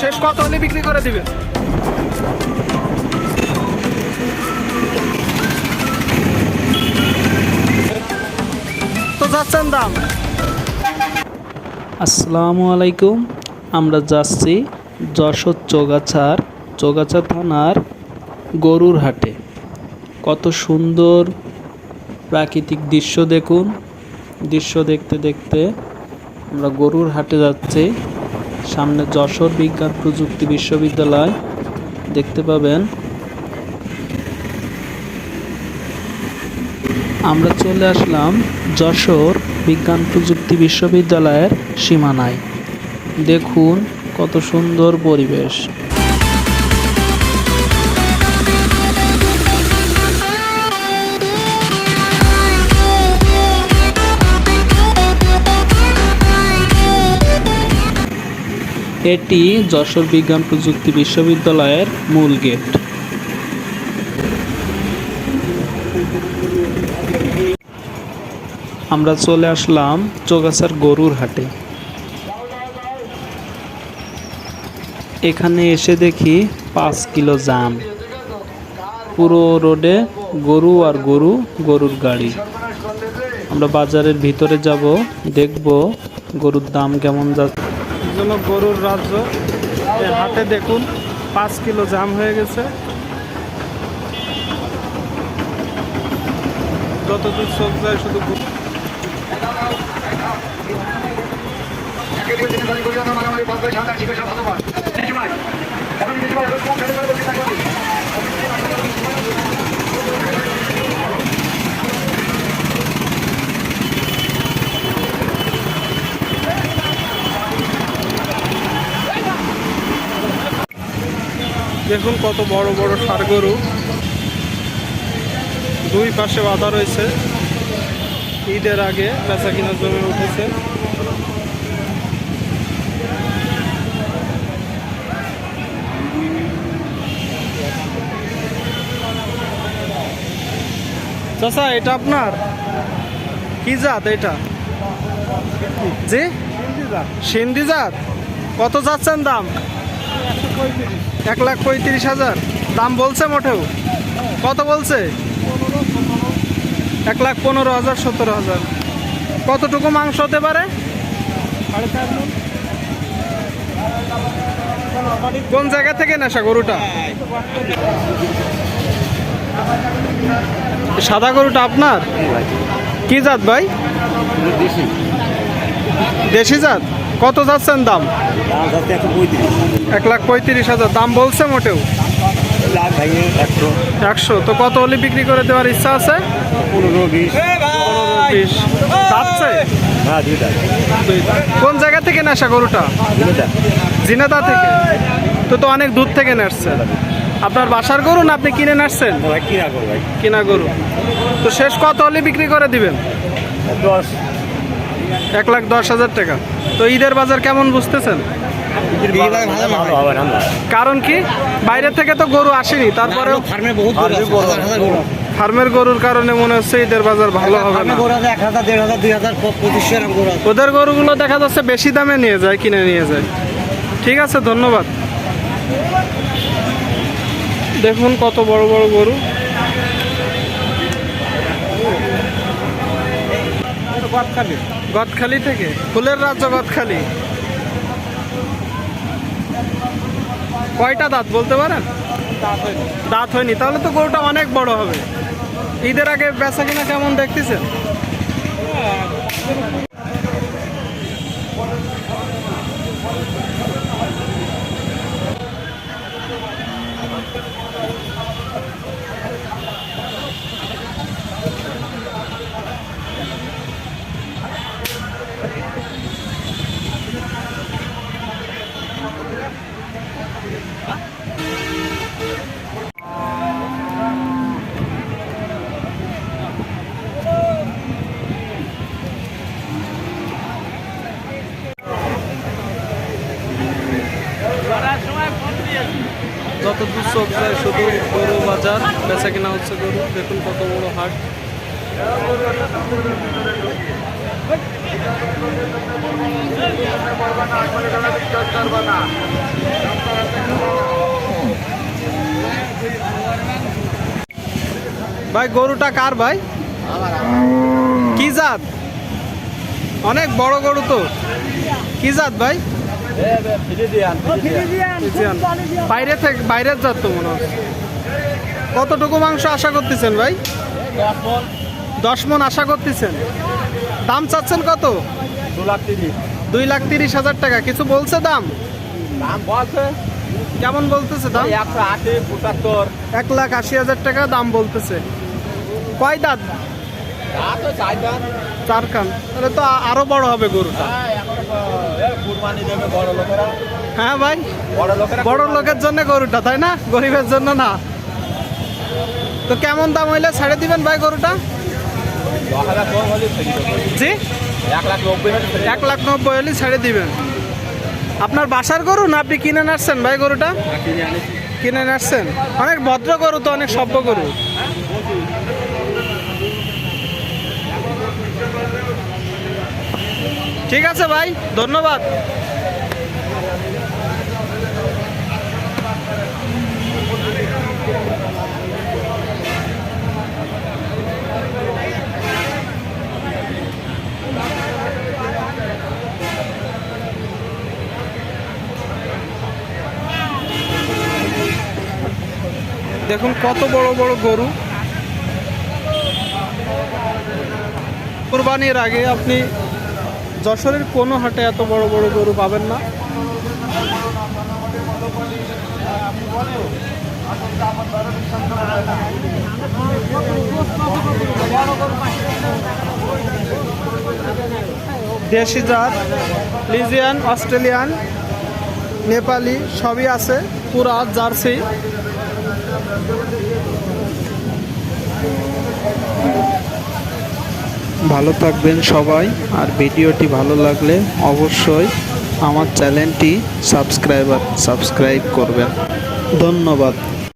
শেষ কত হলে বিক্রি করে দিবেন তো যাচ্ছেন দাম। আসসালামু আলাইকুম, আমরা যাচ্ছি যশোর চোগাছার, চোগাছা থানার গরুর হাটে কত সুন্দর প্রাকৃতিক দৃশ্য দেখুন। দৃশ্য দেখতে দেখতে আমরা গরুর হাটে যাচ্ছি। সামনে যশোর বিজ্ঞান প্রযুক্তি বিশ্ববিদ্যালয়। দেখতে পাবেন। আমরা চলে আসলাম যশোর বিজ্ঞান প্রযুক্তি বিশ্ববিদ্যালয়ের সীমানায়। দেখুন কত সুন্দর পরিবেশ। এটি যশোর বিজ্ঞান প্রযুক্তি বিশ্ববিদ্যালয়ের মূল গেট। আমরা চলে আসলাম চোগাছার গরুর হাটে। এখানে এসে দেখি পাঁচ কিলো জাম। পুরো রোডে গরু আর গরু, গরুর গাড়ি। আমরা বাজারের ভিতরে যাব, দেখব গরুর দাম কেমন যাচ্ছে। জন্য গরুর রাজ্য। হাতে দেখুন পাঁচ কিলো জাম হয়ে গেছে। যতদূর চোখ যায় শুধু দেখুন কত বড় বড় ষাড় গরু। দুই পাশে বাঁধা রয়েছে। ঈদের আগে বেচা কিনা জমে উঠেছে। চাচা এটা আপনার? কি জাত এটা? জি? সিন্ধি জাত। কত যাচ্ছেন দাম? এক লাখ পঁয়ত্রিশ হাজার। দাম বলছে মোটেও। কত বলছে? এক লাখ পনেরো হাজার সতেরো হাজার। কতটুকু মাংস হতে পারে? কোন জায়গা থেকে নেশা গরুটা? সাদা গরুটা আপনার? কি জাত ভাই? দেশি জাত? কত যাচ্ছেন দাম? এক লাখ পঁয়ত্রিশ হাজার। দাম বলছে মোটেও? একশো। তো কত হলে বিক্রি করে দেওয়ার ইচ্ছা আছে? পনেরো বিশ। যাচ্ছে? কোন জায়গা থেকে নেশা গরুটা? জিনেদা থেকে। তো তো অনেক দূর থেকে নেসছে আপনার বাসার গরু না আপনি কিনে নাসছেন কিনা গরু তো শেষ কত হলে বিক্রি করে দিবেন? এক লাখ দশ হাজার টাকা। তো ঈদের বাজার কেমন বুঝতেছেন? কারণ কি? বাইরে থেকে তো গরু আসেনি আছে। ফার্মের গরুর কারণে মনে হচ্ছে ঈদের বাজার ভালো হবে না। ওদের গরুগুলো দেখা যাচ্ছে বেশি দামে নিয়ে যায় কিনে নিয়ে যায়। ঠিক আছে ধন্যবাদ। দেখুন কত বড় বড় গরু। গদখালি। থেকে? ফুলের রাজ্য গদখালি। কয়টা দাঁত বলতে পারেন? দাঁত হয়নি। তাহলে তো গরুটা অনেক বড় হবে। ঈদের আগে বেচা কিনা কেমন দেখতেছেন? হ্যাঁ, শুধু গরু বাজার বেচা কিনা হচ্ছে গরু, দেখুন কত বড় হাট। ভাই, গরুটা কার ভাই? কি জাত? অনেক বড় গরু তো। কি জাত ভাই? বাইরে থেকে বাইরের জাত তো মনে হচ্ছে কতটুকু মাংস আশা করতেছেন ভাই? দশ মন আশা করতেছেন। দাম চাচ্ছেন কত? দুই লাখ তিরিশ হাজার টাকা। কিছু বলছে দাম? কেমন বলতেছে দাম? একশো আশি এক লাখ আশি হাজার টাকা দাম বলতেছে। কয় দাঁত? চার কান তাহলে তো আরও বড় হবে গরুটা। হ্যাঁ ভাই, বড় লোকের জন্য গরুটা, তাই না? গরিবের জন্য না। তো কেমন দাম হইলে ছেড়ে দিবেন ভাই গরুটা? জি? এক লাখ নব্বই হলে ছেড়ে দিবেন। আপনার বাসার গরু না আপনি কিনে নাসছেন ভাই গরুটা? কিনে নাসছেন অনেক ভদ্র গরু তো, অনেক সভ্য গরু। ঠিক আছে ভাই ধন্যবাদ। দেখুন কত বড় বড় গরু। কোরবানির আগে আপনি যশোরের কোনো হাটে এত বড় বড় গরু পাবেন না। দেশি জাত, লিজিয়ান, অস্ট্রেলিয়ান, নেপালি সবই আছে, পুরা জার্সি। ভালো থাকবেন সবাই আর ভিডিওটি ভালো লাগলে অবশ্যই আমার চ্যানেলটি সাবস্ক্রাইবার সাবস্ক্রাইব করবেন। ধন্যবাদ।